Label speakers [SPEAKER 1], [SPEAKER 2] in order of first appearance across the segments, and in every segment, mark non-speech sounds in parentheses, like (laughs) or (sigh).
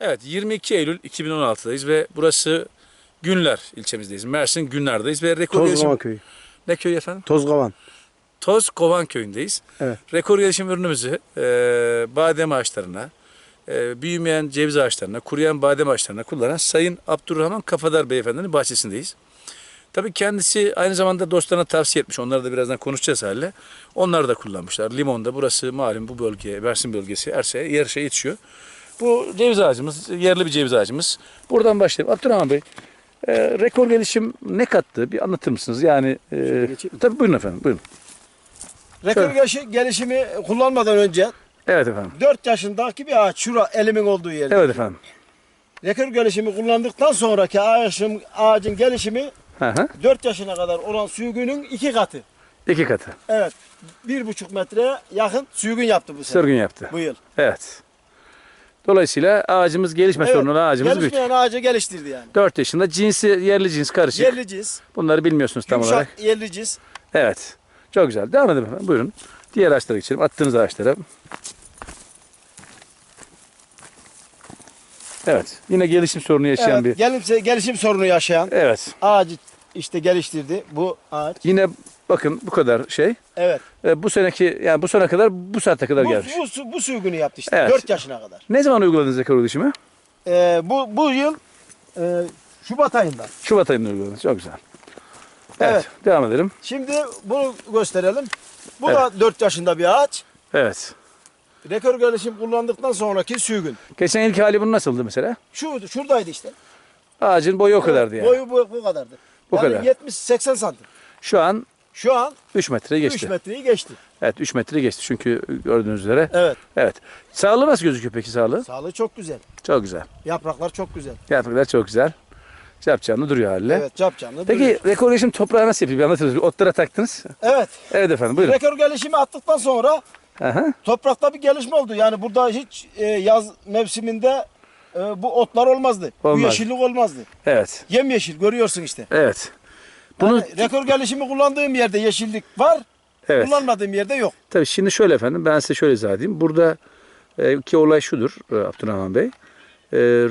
[SPEAKER 1] Evet 22 Eylül 2016'dayız ve burası Günler ilçemizdeyiz. Mersin Günler'deyiz ve rekor gelişim...
[SPEAKER 2] Tozkovan köyü.
[SPEAKER 1] Ne köyü efendim?
[SPEAKER 2] Tozkovan.
[SPEAKER 1] Toz Kovan köyündeyiz.
[SPEAKER 2] Evet.
[SPEAKER 1] Rekor gelişim ürünümüzü e, badem ağaçlarına, e, büyümeyen ceviz ağaçlarına, kuruyan badem ağaçlarına kullanan Sayın Abdurrahman Kafadar Beyefendinin bahçesindeyiz. Tabii kendisi aynı zamanda dostlarına tavsiye etmiş. Onları da birazdan konuşacağız hale. Onlar da kullanmışlar. Limonda burası malum bu bölge, Mersin bölgesi yer şey yetişiyor. Bu ceviz ağacımız, yerli bir ceviz ağacımız. Buradan başlayalım. Abdurrahman Bey, e, rekor gelişim ne kattı? Bir anlatır mısınız? Yani e, tabii buyurun efendim, buyurun.
[SPEAKER 2] Rekor gelişi- gelişimi kullanmadan önce
[SPEAKER 1] Evet efendim.
[SPEAKER 2] 4 yaşındaki bir ağaç şura elimin olduğu yerde.
[SPEAKER 1] Evet efendim.
[SPEAKER 2] Rekor gelişimi kullandıktan sonraki ağaçın, ağacın gelişimi
[SPEAKER 1] Hı hı.
[SPEAKER 2] 4 yaşına kadar olan sürgünün iki katı.
[SPEAKER 1] İki katı.
[SPEAKER 2] Evet. Bir buçuk metreye yakın sürgün yaptı bu sene.
[SPEAKER 1] Sürgün yaptı.
[SPEAKER 2] Bu yıl.
[SPEAKER 1] Evet. Dolayısıyla ağacımız gelişme
[SPEAKER 2] Evet,
[SPEAKER 1] sorunu olan ağacımız büyük.
[SPEAKER 2] Gelişmeyen ağacı geliştirdi yani.
[SPEAKER 1] 4 yaşında cinsi yerli cins karışık.
[SPEAKER 2] Yerli cins,
[SPEAKER 1] Bunları bilmiyorsunuz tam
[SPEAKER 2] yumuşak
[SPEAKER 1] olarak.
[SPEAKER 2] yerli cins.
[SPEAKER 1] Evet. Çok güzel. Devam edelim efendim. Buyurun. Diğer ağaçlara geçelim. Attığınız ağaçlara. Evet. Yine gelişim sorunu yaşayan
[SPEAKER 2] Evet,
[SPEAKER 1] bir.
[SPEAKER 2] gelişim, gelişim sorunu yaşayan
[SPEAKER 1] Evet.
[SPEAKER 2] ağacı işte geliştirdi bu ağaç.
[SPEAKER 1] Yine bakın bu kadar şey.
[SPEAKER 2] Evet.
[SPEAKER 1] E, bu seneki yani bu sene kadar bu saate kadar
[SPEAKER 2] Bu,
[SPEAKER 1] gelmiş.
[SPEAKER 2] bu, su- bu sürgünü yaptı işte
[SPEAKER 1] Evet.
[SPEAKER 2] 4 yaşına kadar.
[SPEAKER 1] Ne zaman uyguladınız rekor gelişimi?
[SPEAKER 2] Ee, bu, bu yıl e, Şubat ayında.
[SPEAKER 1] Şubat ayında uyguladınız. Çok güzel. Evet.
[SPEAKER 2] Evet.
[SPEAKER 1] Devam edelim.
[SPEAKER 2] Şimdi bunu gösterelim. Bu da 4 yaşında bir ağaç.
[SPEAKER 1] Evet.
[SPEAKER 2] Rekor gelişim kullandıktan sonraki sürgün.
[SPEAKER 1] Geçen ilk hali bunun nasıldı mesela?
[SPEAKER 2] Şu şuradaydı işte.
[SPEAKER 1] Ağacın boyu o kadardı yani.
[SPEAKER 2] Boyu bu, bu kadardı.
[SPEAKER 1] Bu
[SPEAKER 2] yani
[SPEAKER 1] kadar.
[SPEAKER 2] 70-80 santim.
[SPEAKER 1] Şu an
[SPEAKER 2] Şu an
[SPEAKER 1] 3 metre geçti.
[SPEAKER 2] 3 metreyi geçti.
[SPEAKER 1] Evet 3 metre geçti çünkü gördüğünüz üzere.
[SPEAKER 2] Evet.
[SPEAKER 1] Evet. Sağlığı nasıl gözüküyor peki sağlığı?
[SPEAKER 2] Sağlığı çok güzel.
[SPEAKER 1] Çok güzel.
[SPEAKER 2] Yapraklar çok güzel.
[SPEAKER 1] Yapraklar çok güzel. Yapacağını duruyor haliyle.
[SPEAKER 2] Evet cap canlı.
[SPEAKER 1] Peki
[SPEAKER 2] duruyor.
[SPEAKER 1] rekor gelişim toprağı nasıl yapıyor? Bir anlatır mısınız? Otlara taktınız.
[SPEAKER 2] Evet.
[SPEAKER 1] Evet efendim buyurun.
[SPEAKER 2] Rekor gelişimi attıktan sonra
[SPEAKER 1] Aha.
[SPEAKER 2] toprakta bir gelişme oldu. Yani burada hiç e, yaz mevsiminde e, bu otlar olmazdı. Bu
[SPEAKER 1] Olmaz.
[SPEAKER 2] yeşillik olmazdı.
[SPEAKER 1] Evet.
[SPEAKER 2] Yemyeşil görüyorsun işte.
[SPEAKER 1] Evet. Bunu
[SPEAKER 2] Yani rekor gelişimi kullandığım yerde yeşillik var.
[SPEAKER 1] evet.
[SPEAKER 2] Kullanmadığım yerde yok.
[SPEAKER 1] Tabii şimdi şöyle efendim ben size şöyle izah edeyim. Burada e, ki olay şudur e, Abdurrahman Bey. E,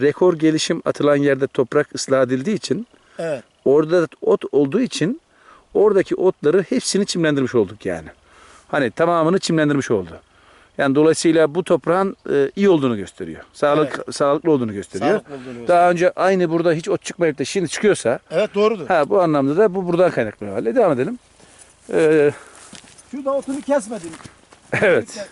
[SPEAKER 1] rekor gelişim atılan yerde toprak ıslah edildiği için
[SPEAKER 2] Evet.
[SPEAKER 1] orada ot olduğu için oradaki otları hepsini çimlendirmiş olduk yani. Hani tamamını çimlendirmiş oldu. Yani dolayısıyla bu toprağın e, iyi olduğunu gösteriyor. Sağlık sağlıklı olduğunu gösteriyor.
[SPEAKER 2] Sağlıklı olduğunu.
[SPEAKER 1] Daha önce aynı burada hiç ot çıkmayıp da şimdi çıkıyorsa
[SPEAKER 2] Evet doğrudur.
[SPEAKER 1] ha bu anlamda da bu buradan kaynaklı bir hale. Devam edelim. Ee,
[SPEAKER 2] Şurada otunu kesmedim.
[SPEAKER 1] evet.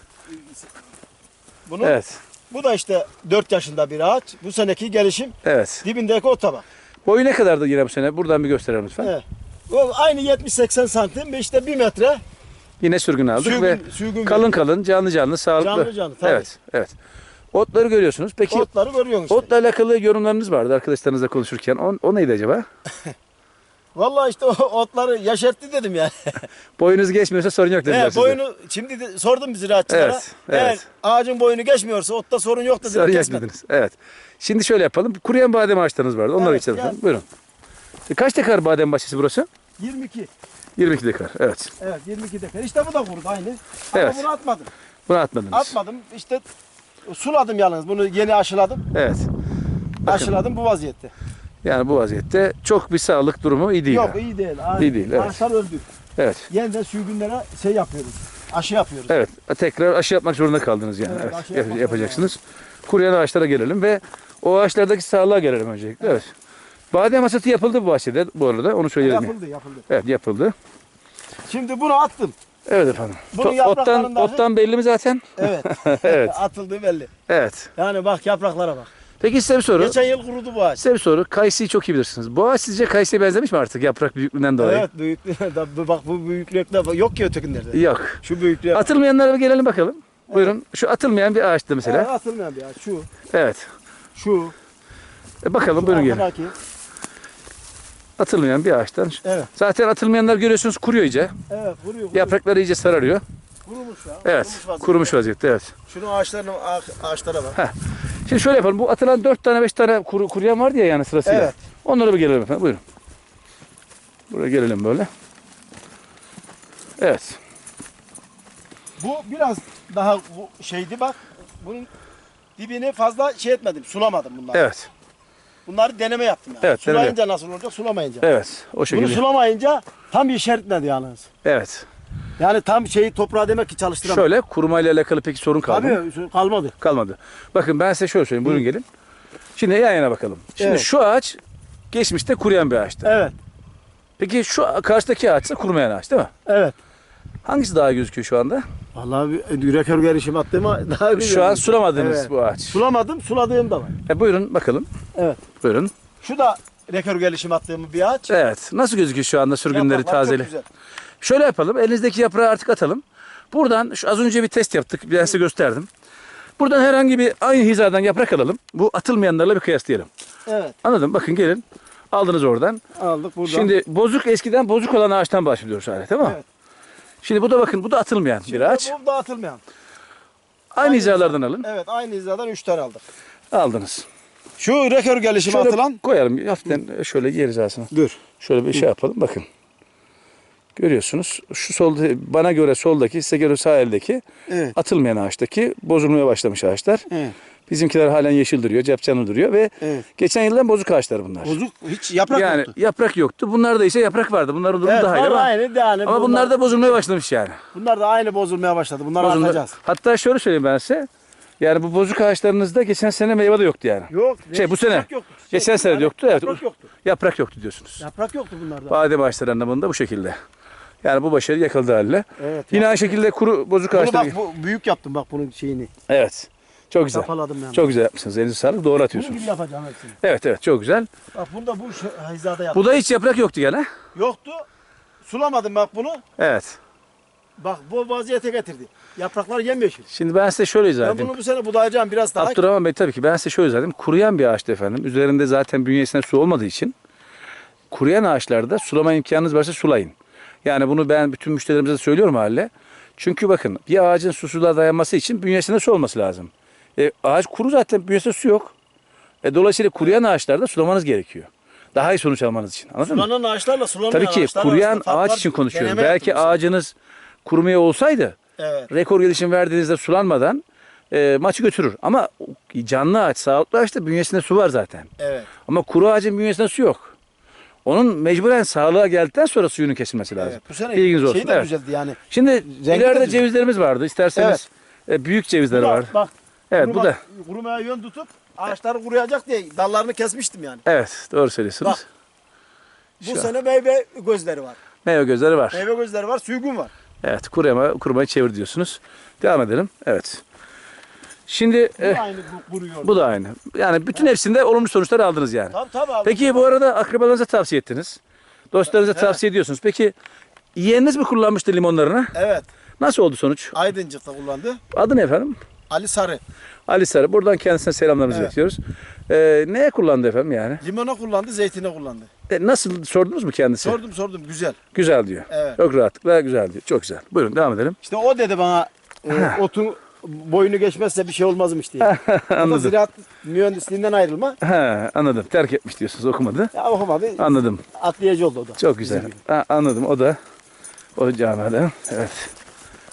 [SPEAKER 2] Bunu,
[SPEAKER 1] Evet.
[SPEAKER 2] Bu da işte 4 yaşında bir ağaç. Bu seneki gelişim
[SPEAKER 1] Evet.
[SPEAKER 2] dibindeki ota bak.
[SPEAKER 1] Boyu ne kadardı yine bu sene? Buradan bir gösterelim lütfen.
[SPEAKER 2] Evet. Bu aynı 70-80 santim ve işte 1 metre
[SPEAKER 1] Yine sürgün aldık
[SPEAKER 2] sürgün,
[SPEAKER 1] ve
[SPEAKER 2] sürgün
[SPEAKER 1] kalın kalın, canlı canlı, sağlıklı.
[SPEAKER 2] Canlı canlı, tabii.
[SPEAKER 1] Evet, evet. Otları görüyorsunuz. Peki
[SPEAKER 2] otları görüyorsun işte.
[SPEAKER 1] otla alakalı yorumlarınız vardı arkadaşlarınızla konuşurken. O, o neydi acaba? (laughs)
[SPEAKER 2] Vallahi işte o otları yaşarttı dedim yani. (laughs)
[SPEAKER 1] Boyunuz geçmiyorsa sorun yok dediler
[SPEAKER 2] He,
[SPEAKER 1] size.
[SPEAKER 2] boyunu şimdi de sordum biz ziraatçılara.
[SPEAKER 1] Evet,
[SPEAKER 2] Eğer
[SPEAKER 1] evet.
[SPEAKER 2] ağacın boyunu geçmiyorsa otta sorun yok dediler.
[SPEAKER 1] Sorun yok
[SPEAKER 2] kesmedim.
[SPEAKER 1] dediniz. Evet. Şimdi şöyle yapalım. Kuruyan badem ağaçlarınız vardı. Onları
[SPEAKER 2] Evet,
[SPEAKER 1] geçelim
[SPEAKER 2] yani-.
[SPEAKER 1] Buyurun. E, kaç dekar badem bahçesi burası?
[SPEAKER 2] 22.
[SPEAKER 1] 22 dekar. Evet.
[SPEAKER 2] Evet 22 dekar. İşte bu da kurudu aynı. Ama
[SPEAKER 1] Evet.
[SPEAKER 2] bunu atmadım.
[SPEAKER 1] Bunu atmadınız.
[SPEAKER 2] Atmadım. İşte suladım yalnız. Bunu yeni aşıladım.
[SPEAKER 1] Evet.
[SPEAKER 2] Aşıladım bu vaziyette.
[SPEAKER 1] Yani bu vaziyette çok bir sağlık durumu iyi değil.
[SPEAKER 2] Yok
[SPEAKER 1] ha.
[SPEAKER 2] iyi değil. Ağaç,
[SPEAKER 1] İyi değil, evet.
[SPEAKER 2] Ağaçlar öldü.
[SPEAKER 1] Evet.
[SPEAKER 2] Yeniden sürgünlere şey yapıyoruz. Aşı yapıyoruz.
[SPEAKER 1] Evet. Tekrar aşı yapmak zorunda kaldınız yani.
[SPEAKER 2] Evet,
[SPEAKER 1] Evet.
[SPEAKER 2] aşı
[SPEAKER 1] yap-
[SPEAKER 2] yapmak
[SPEAKER 1] yapacaksınız. Kuruyan ağaçlara gelelim ve o ağaçlardaki sağlığa gelelim öncelikle. Evet. Badem hasatı yapıldı bu bahçede bu arada. Onu söyleyelim.
[SPEAKER 2] Yapıldı yapıldı.
[SPEAKER 1] Evet yapıldı.
[SPEAKER 2] Şimdi bunu attım.
[SPEAKER 1] Evet efendim.
[SPEAKER 2] Bunun
[SPEAKER 1] To- ottan,
[SPEAKER 2] yapraklarından-
[SPEAKER 1] ottan belli mi zaten?
[SPEAKER 2] Evet. (laughs)
[SPEAKER 1] Evet.
[SPEAKER 2] Atıldı belli.
[SPEAKER 1] Evet.
[SPEAKER 2] Yani bak yapraklara bak.
[SPEAKER 1] Peki size bir soru.
[SPEAKER 2] Geçen yıl kurudu bu ağaç.
[SPEAKER 1] Size bir soru. Kayısıyı çok iyi bilirsiniz. Bu ağaç sizce kayısıya benzemiş mi artık yaprak büyüklüğünden dolayı?
[SPEAKER 2] Evet bu- (laughs) bak bu büyüklükte yok ki ötekilerde.
[SPEAKER 1] Yok.
[SPEAKER 2] Şu büyüklüğe bak.
[SPEAKER 1] Atılmayanlara bir gelelim bakalım. Buyurun. Şu atılmayan bir ağaçtı mesela.
[SPEAKER 2] Evet, atılmayan bir ağaç. Şu,
[SPEAKER 1] Evet.
[SPEAKER 2] şu.
[SPEAKER 1] E bakalım buyurun gelin.
[SPEAKER 2] arkadaki.
[SPEAKER 1] Atılmayan bir ağaçtan.
[SPEAKER 2] Evet.
[SPEAKER 1] Zaten atılmayanlar görüyorsunuz kuruyor iyice.
[SPEAKER 2] Evet kuruyor. kuruyor.
[SPEAKER 1] Yaprakları iyice sararıyor.
[SPEAKER 2] Kurumuş ya.
[SPEAKER 1] Evet.
[SPEAKER 2] vaziyette.
[SPEAKER 1] Kurumuş vaziyette evet.
[SPEAKER 2] Şunun ağaçlarına ağa- ağaçlara bak.
[SPEAKER 1] Şimdi şöyle yapalım. Bu atılan 4 tane 5 tane kuru, kuruyan vardı ya yani sırasıyla.
[SPEAKER 2] Evet.
[SPEAKER 1] Onlara bir gelelim efendim. Buyurun. Buraya gelelim böyle. Evet.
[SPEAKER 2] Bu biraz daha bu şeydi bak. Bunun dibini fazla şey etmedim, sulamadım bunları.
[SPEAKER 1] Evet.
[SPEAKER 2] Bunları deneme yaptım yani.
[SPEAKER 1] Evet, deneme
[SPEAKER 2] Sulayınca nasıl olacak, sulamayınca.
[SPEAKER 1] Evet. O
[SPEAKER 2] Bunu
[SPEAKER 1] şekilde.
[SPEAKER 2] sulamayınca tam işaretledi yalnız.
[SPEAKER 1] Evet.
[SPEAKER 2] Yani tam şeyi toprağa demek ki çalıştıramadım.
[SPEAKER 1] Şöyle kurumayla alakalı peki sorun kaldı mı?
[SPEAKER 2] Tabii kalmadı.
[SPEAKER 1] Kalmadı. Bakın ben size şöyle söyleyeyim. Buyurun gelin. Şimdi yan yana bakalım. Şimdi
[SPEAKER 2] Evet.
[SPEAKER 1] şu ağaç geçmişte kuruyan bir ağaçtı.
[SPEAKER 2] Evet,
[SPEAKER 1] Peki şu karşıdaki ağaçsa kurumayan ağaç değil mi?
[SPEAKER 2] evet.
[SPEAKER 1] Hangisi daha gözüküyor şu anda?
[SPEAKER 2] Vallahi bir rekor gelişim attığıma daha
[SPEAKER 1] Şu
[SPEAKER 2] biliyorum.
[SPEAKER 1] an sulamadığınız
[SPEAKER 2] Evet.
[SPEAKER 1] bu ağaç.
[SPEAKER 2] Sulamadım, suladığım da var.
[SPEAKER 1] E, buyurun bakalım.
[SPEAKER 2] Evet.
[SPEAKER 1] Buyurun.
[SPEAKER 2] Şu da rekor gelişim attığım bir ağaç.
[SPEAKER 1] Evet. Nasıl gözüküyor şu anda sürgünleri
[SPEAKER 2] Yapraklar çok
[SPEAKER 1] tazeli?
[SPEAKER 2] güzel.
[SPEAKER 1] Şöyle yapalım. Elinizdeki yaprağı artık atalım. Buradan şu az önce bir test yaptık. Ben size gösterdim. Buradan herhangi bir aynı hizadan yaprak alalım. Bu atılmayanlarla bir kıyaslayalım.
[SPEAKER 2] Evet,
[SPEAKER 1] Anladım. Bakın gelin. Aldınız oradan.
[SPEAKER 2] aldık buradan.
[SPEAKER 1] Şimdi bozuk eskiden bozuk olan ağaçtan bahsediyoruz hala tamam mı?
[SPEAKER 2] Evet.
[SPEAKER 1] Şimdi bu da bakın bu da atılmayan bir ağaç.
[SPEAKER 2] Bu dağıtılmayan.
[SPEAKER 1] Aynı hizalardan alın.
[SPEAKER 2] Evet, aynı hizadan 3 tane aldık.
[SPEAKER 1] Aldınız.
[SPEAKER 2] Şu rekor gelişim
[SPEAKER 1] Şöyle
[SPEAKER 2] atılan.
[SPEAKER 1] koyalım. Hafiften şöyle yer hizasına.
[SPEAKER 2] Dur.
[SPEAKER 1] Şöyle bir şey yapalım. Bakın. Görüyorsunuz. Şu solda bana göre soldaki, size göre sağ eldeki
[SPEAKER 2] Evet.
[SPEAKER 1] atılmayan ağaçtaki bozulmaya başlamış ağaçlar.
[SPEAKER 2] Evet.
[SPEAKER 1] Bizimkiler halen yeşil duruyor, cepcanı duruyor ve
[SPEAKER 2] Evet.
[SPEAKER 1] geçen yıldan bozuk ağaçlar bunlar.
[SPEAKER 2] Bozuk hiç yaprak
[SPEAKER 1] yani
[SPEAKER 2] yoktu.
[SPEAKER 1] yaprak yoktu. Bunlarda ise yaprak vardı. Bunların durumu
[SPEAKER 2] Evet,
[SPEAKER 1] daha iyi
[SPEAKER 2] var
[SPEAKER 1] ama,
[SPEAKER 2] aynı yani.
[SPEAKER 1] ama bunlar da bozulmaya başlamış yani.
[SPEAKER 2] bunlar da aynı bozulmaya başladı. Bunları
[SPEAKER 1] Bozulma-
[SPEAKER 2] atacağız.
[SPEAKER 1] Hatta şöyle söyleyeyim ben size. Yani bu bozuk ağaçlarınızda geçen sene meyve de yoktu yani.
[SPEAKER 2] Yok.
[SPEAKER 1] Şey, bu sene.
[SPEAKER 2] yaprak Yoktu.
[SPEAKER 1] Geçen sene de yoktu, evet.
[SPEAKER 2] Yaprak yoktu.
[SPEAKER 1] Yaprak yoktu diyorsunuz.
[SPEAKER 2] Yaprak yoktu bunlarda.
[SPEAKER 1] Badem ağaçları anlamında bu şekilde. Yani bu başarı yakaladı haline.
[SPEAKER 2] Evet.
[SPEAKER 1] Yine aynı şekilde kuru bozuk
[SPEAKER 2] Bunu bak bu büyük yaptım bak bunun şeyini.
[SPEAKER 1] Evet. Çok güzel.
[SPEAKER 2] Kapaladım yani.
[SPEAKER 1] Çok güzel yapmışsınız. Elinize sağlık. Doğru
[SPEAKER 2] Bunun
[SPEAKER 1] atıyorsunuz.
[SPEAKER 2] gibi yapacağım hepsini.
[SPEAKER 1] Evet evet çok güzel.
[SPEAKER 2] Bak bunda bu şu hizada yaptım.
[SPEAKER 1] Bu da hiç yaprak yoktu gene.
[SPEAKER 2] Yoktu. Sulamadım bak bunu.
[SPEAKER 1] Evet.
[SPEAKER 2] Bak bu vaziyete getirdi. Yapraklar yemyeşil.
[SPEAKER 1] Şimdi ben size şöyle izah
[SPEAKER 2] Ben
[SPEAKER 1] edeyim.
[SPEAKER 2] bunu bu sene budayacağım biraz daha.
[SPEAKER 1] Abdurrahman Bey tabii ki ben size şöyle izah edeyim. Kuruyan bir ağaçtı efendim. Üzerinde zaten bünyesine su olmadığı için kuruyan ağaçlarda sulama imkanınız varsa sulayın. Yani bunu ben bütün müşterilerimize de söylüyorum haliyle. Çünkü bakın bir ağacın susuzluğa dayanması için bünyesinde su olması lazım. E, ağaç kuru zaten bünyesinde su yok. E, dolayısıyla kuruyan ağaçlarda sulamanız gerekiyor. Daha iyi sonuç almanız için. Anladın mı?
[SPEAKER 2] Sulanan ağaçlarla sulanmayan
[SPEAKER 1] Tabii ki
[SPEAKER 2] ağaçlar
[SPEAKER 1] kuruyan
[SPEAKER 2] arasında fark
[SPEAKER 1] ağaç
[SPEAKER 2] var.
[SPEAKER 1] için konuşuyorum.
[SPEAKER 2] Deneme
[SPEAKER 1] Belki
[SPEAKER 2] yaptım
[SPEAKER 1] ağacınız kurumaya olsaydı.
[SPEAKER 2] Evet.
[SPEAKER 1] rekor gelişim verdiğinizde sulanmadan e, maçı götürür. Ama canlı ağaç, sağlıklı ağaçta bünyesinde su var zaten.
[SPEAKER 2] Evet.
[SPEAKER 1] Ama kuru ağacın bünyesinde su yok. Onun mecburen sağlığa geldikten sonra suyunun kesilmesi lazım.
[SPEAKER 2] evet. Bu sene
[SPEAKER 1] Bilginiz olsun.
[SPEAKER 2] şey de
[SPEAKER 1] Evet.
[SPEAKER 2] güzeldi yani.
[SPEAKER 1] Şimdi
[SPEAKER 2] de
[SPEAKER 1] ileride
[SPEAKER 2] güzel.
[SPEAKER 1] cevizlerimiz vardı. İsterseniz e, büyük cevizleri
[SPEAKER 2] Bak,
[SPEAKER 1] var.
[SPEAKER 2] Bak.
[SPEAKER 1] Evet
[SPEAKER 2] kuruma-
[SPEAKER 1] bu da.
[SPEAKER 2] Kurumaya yön tutup ağaçları kuruyacak diye dallarını kesmiştim yani.
[SPEAKER 1] Evet doğru söylüyorsunuz.
[SPEAKER 2] Bak. Bu
[SPEAKER 1] Şu-
[SPEAKER 2] sene meyve gözleri var.
[SPEAKER 1] Meyve gözleri var.
[SPEAKER 2] Meyve gözleri var, suygun var.
[SPEAKER 1] Evet kuruyama, kurumayı çevir diyorsunuz. Devam edelim. Evet. Şimdi
[SPEAKER 2] Bu da aynı bu-
[SPEAKER 1] da aynı. Yani bütün hepsinde olumlu sonuçlar aldınız yani.
[SPEAKER 2] Tabii tabii abi.
[SPEAKER 1] Peki bu arada akrabalarınıza tavsiye ettiniz. Dostlarınıza tavsiye ediyorsunuz. Peki yeğeniniz mi kullanmıştı limonlarını?
[SPEAKER 2] Evet.
[SPEAKER 1] Nasıl oldu sonuç?
[SPEAKER 2] Aydıncık'ta kullandı.
[SPEAKER 1] Adı ne efendim?
[SPEAKER 2] Ali Sarı.
[SPEAKER 1] Ali Sarı. Buradan kendisine selamlarımızı
[SPEAKER 2] Evet.
[SPEAKER 1] iletiyoruz. Ee, neye kullandı efendim yani?
[SPEAKER 2] Limona kullandı, zeytine kullandı.
[SPEAKER 1] E, nasıl sordunuz mu kendisi?
[SPEAKER 2] Sordum sordum güzel.
[SPEAKER 1] Güzel diyor.
[SPEAKER 2] Evet.
[SPEAKER 1] Çok rahatlıkla güzel diyor. Çok güzel. Buyurun devam edelim.
[SPEAKER 2] İşte o dedi bana e, otun boyunu geçmezse bir şey olmazmış diye. (laughs)
[SPEAKER 1] Anladım.
[SPEAKER 2] ziraat mühendisliğinden ayrılma.
[SPEAKER 1] Ha, anladım. Terk etmiş diyorsunuz okumadı.
[SPEAKER 2] Ya okumadı.
[SPEAKER 1] Anladım.
[SPEAKER 2] Atlayıcı oldu o da.
[SPEAKER 1] Çok güzel. Ha, anladım. O da o camiadan. Evet.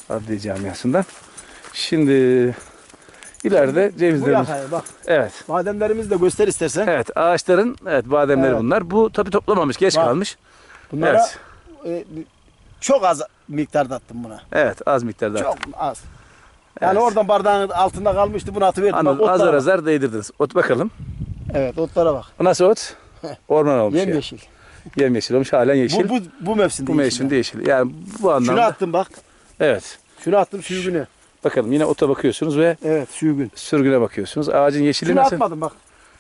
[SPEAKER 1] Adliye camiasından. Şimdi ileride
[SPEAKER 2] Bu
[SPEAKER 1] cevizlerimiz.
[SPEAKER 2] yakaya bak.
[SPEAKER 1] Evet.
[SPEAKER 2] Bademlerimizi de göster istersen.
[SPEAKER 1] Evet. Ağaçların evet bademleri
[SPEAKER 2] Evet.
[SPEAKER 1] bunlar. Bu tabii toplamamış. Geç
[SPEAKER 2] Bak.
[SPEAKER 1] kalmış.
[SPEAKER 2] Bunlara
[SPEAKER 1] Evet.
[SPEAKER 2] e, çok az miktarda attım buna.
[SPEAKER 1] Evet. Az miktarda.
[SPEAKER 2] Çok az. Yani
[SPEAKER 1] Evet.
[SPEAKER 2] oradan bardağın altında kalmıştı bunu atıverdim.
[SPEAKER 1] Anladım.
[SPEAKER 2] Bak,
[SPEAKER 1] Azar
[SPEAKER 2] bak.
[SPEAKER 1] azar değdirdiniz. Ot bakalım.
[SPEAKER 2] Evet otlara bak.
[SPEAKER 1] Nasıl ot? Orman olmuş. Ya.
[SPEAKER 2] yeşil.
[SPEAKER 1] Yemyeşil olmuş. Halen yeşil.
[SPEAKER 2] Bu, bu, bu mevsimde
[SPEAKER 1] Bu
[SPEAKER 2] yeşil.
[SPEAKER 1] mevsimde yeşil. Yani bu anlamda.
[SPEAKER 2] Şunu attım bak.
[SPEAKER 1] Evet.
[SPEAKER 2] Şunu attım sürgüne.
[SPEAKER 1] Bakalım yine ota bakıyorsunuz ve
[SPEAKER 2] Evet sürgün.
[SPEAKER 1] sürgüne bakıyorsunuz. Ağacın yeşili
[SPEAKER 2] Şunu
[SPEAKER 1] nasıl?
[SPEAKER 2] atmadım bak.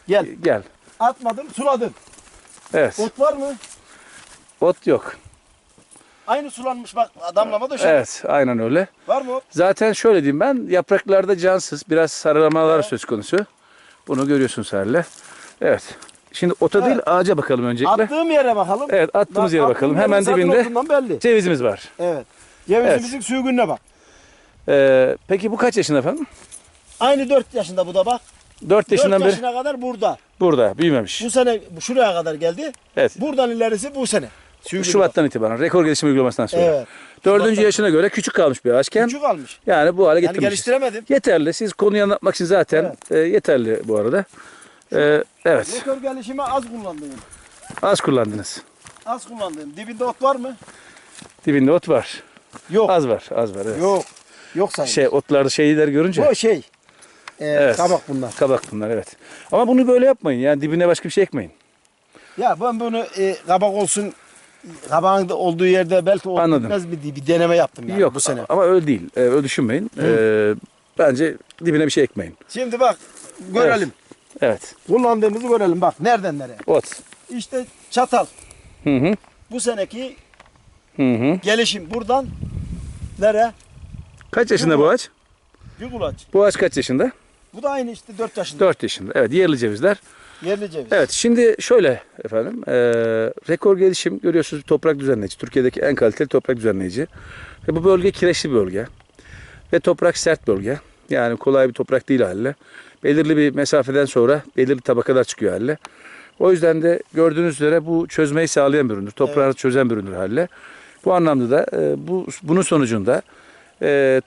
[SPEAKER 2] Gel.
[SPEAKER 1] Gel.
[SPEAKER 2] Atmadım suladım.
[SPEAKER 1] Evet.
[SPEAKER 2] Ot var mı?
[SPEAKER 1] Ot yok.
[SPEAKER 2] Aynı sulanmış bak damlama döşek.
[SPEAKER 1] Evet. Aynen öyle.
[SPEAKER 2] Var mı ot?
[SPEAKER 1] Zaten şöyle diyeyim ben yapraklarda cansız biraz sarılamalar söz konusu. Bunu görüyorsunuz herhalde. Evet. Şimdi ota
[SPEAKER 2] Evet.
[SPEAKER 1] değil ağaca bakalım öncelikle.
[SPEAKER 2] Attığım yere bakalım.
[SPEAKER 1] Evet attığımız
[SPEAKER 2] Bak,
[SPEAKER 1] yere
[SPEAKER 2] attığım
[SPEAKER 1] bakalım.
[SPEAKER 2] yerin
[SPEAKER 1] Hemen
[SPEAKER 2] zaten
[SPEAKER 1] dibinde
[SPEAKER 2] otundan belli.
[SPEAKER 1] cevizimiz var.
[SPEAKER 2] Evet. Cevizimizin sürgününe bak.
[SPEAKER 1] Ee, peki bu kaç yaşında efendim?
[SPEAKER 2] Aynı 4 yaşında bu da bak.
[SPEAKER 1] 4
[SPEAKER 2] 4
[SPEAKER 1] yaşından beri
[SPEAKER 2] yaşına kadar burada.
[SPEAKER 1] burada büyümemiş.
[SPEAKER 2] Bu sene şuraya kadar geldi.
[SPEAKER 1] Evet.
[SPEAKER 2] Buradan ilerisi bu sene. Süngülü
[SPEAKER 1] Şubat'tan itibaren rekor gelişim uygulamasından sonra.
[SPEAKER 2] Evet.
[SPEAKER 1] Dördüncü
[SPEAKER 2] Şubat'tan-
[SPEAKER 1] yaşına göre küçük kalmış bir ağaçken
[SPEAKER 2] Küçük almış.
[SPEAKER 1] yani bu hale
[SPEAKER 2] Yani
[SPEAKER 1] getirmişiz.
[SPEAKER 2] geliştiremedim.
[SPEAKER 1] Yeterli. Siz konuyu anlatmak için zaten e, yeterli bu arada. E, evet.
[SPEAKER 2] Rekor gelişimi az kullandım.
[SPEAKER 1] Az kullandınız.
[SPEAKER 2] Az kullandım. Dibinde ot var mı?
[SPEAKER 1] Dibinde ot var.
[SPEAKER 2] Yok.
[SPEAKER 1] Az var. Az var. Evet.
[SPEAKER 2] Yok. Yok sayın.
[SPEAKER 1] Şey otlarda şeyler görünce.
[SPEAKER 2] Bu şey. E,
[SPEAKER 1] Evet.
[SPEAKER 2] Kabak bunlar.
[SPEAKER 1] Kabak bunlar evet. Ama bunu böyle yapmayın. Yani dibine başka bir şey ekmeyin.
[SPEAKER 2] Ya ben bunu e, kabak olsun kabağın olduğu yerde belki mi diye bir deneme yaptım yani
[SPEAKER 1] Yok
[SPEAKER 2] bu sene.
[SPEAKER 1] ama öyle değil. E, öyle düşünmeyin. E, bence dibine bir şey ekmeyin.
[SPEAKER 2] Şimdi bak görelim.
[SPEAKER 1] Evet.
[SPEAKER 2] Kullandığımızı görelim bak nereden nereye.
[SPEAKER 1] Ot.
[SPEAKER 2] İşte çatal.
[SPEAKER 1] Hı hı.
[SPEAKER 2] Bu seneki
[SPEAKER 1] Hı hı.
[SPEAKER 2] gelişim buradan nereye?
[SPEAKER 1] Kaç yaşında bu ağaç?
[SPEAKER 2] Bir kulaç.
[SPEAKER 1] Bu ağaç kaç yaşında?
[SPEAKER 2] Bu da aynı işte 4 yaşında.
[SPEAKER 1] 4 yaşında. Evet yerli cevizler.
[SPEAKER 2] Yerli ceviz.
[SPEAKER 1] Evet şimdi şöyle efendim. e, rekor gelişim görüyorsunuz toprak düzenleyici. Türkiye'deki en kaliteli toprak düzenleyici. Ve bu bölge kireçli bir bölge. Ve toprak sert bölge. Yani kolay bir toprak değil haline. Belirli bir mesafeden sonra belirli tabakalar çıkıyor haline. O yüzden de gördüğünüz üzere bu çözmeyi sağlayan bir üründür. Toprağı çözen bir üründür haline. Bu anlamda da e, bu bunun sonucunda e,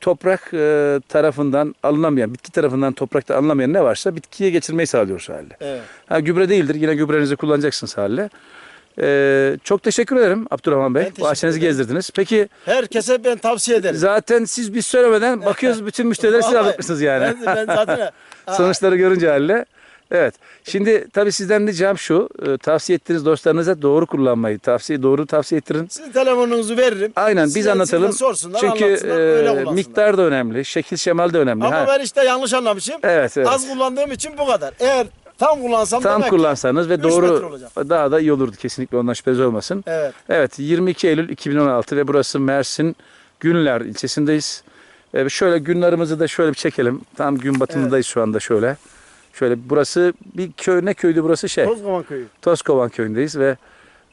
[SPEAKER 1] toprak e, tarafından alınamayan, bitki tarafından toprakta alınamayan ne varsa bitkiye geçirmeyi sağlıyoruz halde.
[SPEAKER 2] Evet.
[SPEAKER 1] Ha, gübre değildir. Yine gübrenizi kullanacaksınız halde. Ee, çok teşekkür ederim Abdurrahman Bey.
[SPEAKER 2] Ederim.
[SPEAKER 1] gezdirdiniz. Peki
[SPEAKER 2] Herkese ben tavsiye ederim.
[SPEAKER 1] zaten siz biz söylemeden bakıyoruz bütün müşterileri siz
[SPEAKER 2] Vallahi
[SPEAKER 1] almışsınız yani.
[SPEAKER 2] Ben, ben zaten (laughs)
[SPEAKER 1] Sonuçları görünce halde. Evet. Şimdi tabii sizden ricam şu. e, Tavsiye ettiğiniz dostlarınıza doğru kullanmayı, tavsiye doğru tavsiye ettirin.
[SPEAKER 2] sizin telefonunuzu veririm.
[SPEAKER 1] Aynen biz
[SPEAKER 2] Size-
[SPEAKER 1] anlatalım.
[SPEAKER 2] size sorsunlar,
[SPEAKER 1] Çünkü
[SPEAKER 2] anlatsınlar, öyle
[SPEAKER 1] e,
[SPEAKER 2] kullansınlar.
[SPEAKER 1] miktar da önemli, şekil şemal de önemli.
[SPEAKER 2] Ama
[SPEAKER 1] Ha,
[SPEAKER 2] ben işte yanlış anlamışım.
[SPEAKER 1] Evet, evet.
[SPEAKER 2] Az kullandığım için bu kadar. Eğer tam kullansam
[SPEAKER 1] Tam
[SPEAKER 2] demek ki-
[SPEAKER 1] kullansanız ve
[SPEAKER 2] üç metre
[SPEAKER 1] doğru
[SPEAKER 2] olacak.
[SPEAKER 1] daha da iyi olurdu kesinlikle ondan şüpheniz olmasın.
[SPEAKER 2] Evet.
[SPEAKER 1] Evet 22 Eylül 2016 ve burası Mersin Günler ilçesindeyiz. Ee, şöyle günlerimizi de şöyle bir çekelim. Tam gün batımındayız şu anda şöyle. Şöyle burası bir köy ne köydü burası şey.
[SPEAKER 2] Tozkovan köyü.
[SPEAKER 1] Tozkovan köyündeyiz ve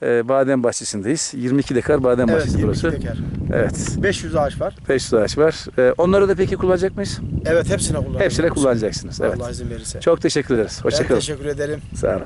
[SPEAKER 1] e, badem bahçesindeyiz. 22 dekar badem
[SPEAKER 2] Evet,
[SPEAKER 1] bahçesi
[SPEAKER 2] 22
[SPEAKER 1] burası.
[SPEAKER 2] dekar.
[SPEAKER 1] Evet.
[SPEAKER 2] 500 ağaç var.
[SPEAKER 1] 500 ağaç var. E, onları da peki kullanacak mıyız?
[SPEAKER 2] Evet hepsine kullanıyorum.
[SPEAKER 1] Hepsine kullanacaksınız. Evet.
[SPEAKER 2] Allah izin verirse.
[SPEAKER 1] Çok teşekkür ederiz.
[SPEAKER 2] ben
[SPEAKER 1] Hoşçakalın.
[SPEAKER 2] teşekkür ederim.
[SPEAKER 1] Sağ olun.